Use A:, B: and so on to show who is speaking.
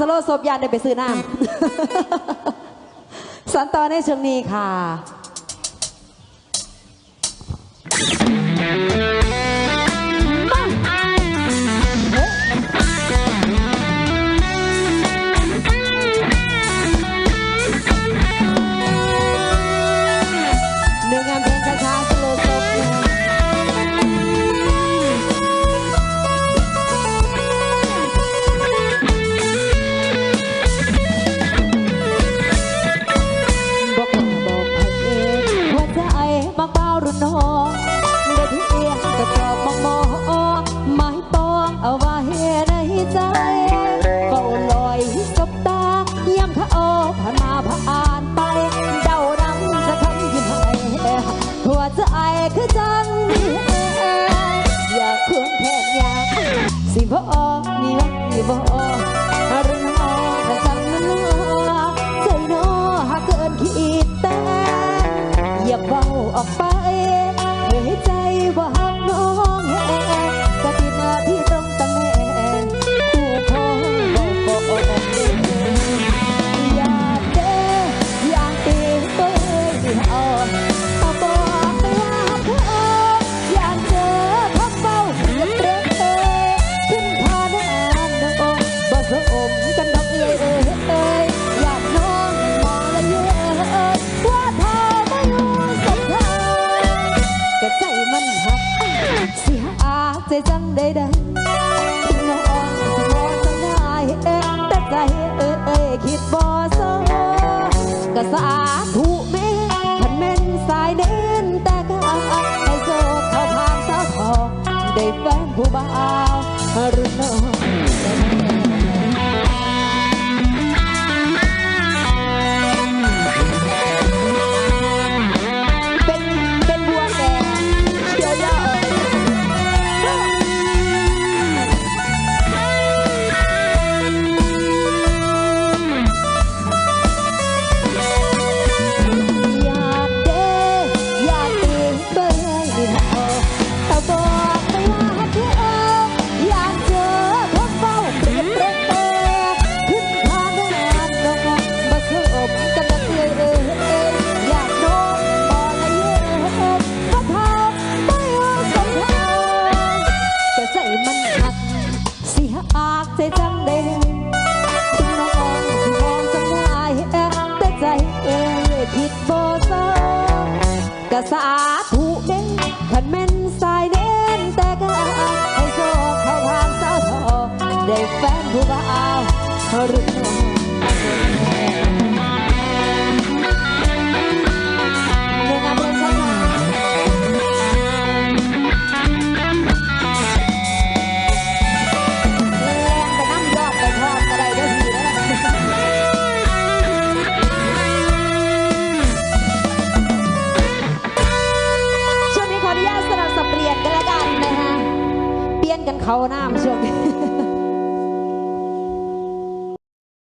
A: สโลศพยานได้ไปซื้อน้ำ สันตอนในเชิงนี้ค่ะ บ่หรือน้องกระจำนั้ใจน้อหากเนขีดแต่อย่าเบาออกไปเห้ใจว่าหักน้อ สียจังใดๆถึงน้องอ่อนสิบ่สนายเอ๊ะแต่ใจเอ้ยคิดบ่ซ้อก็สาธุ สาผู้เด่นขันแม่นสายเด่นแต่ก็ให้โชคเข้าทางสาวทอได้แฟนผู้บ่าวรุ่นน้ียนกันเขาน้ำช่วงนี้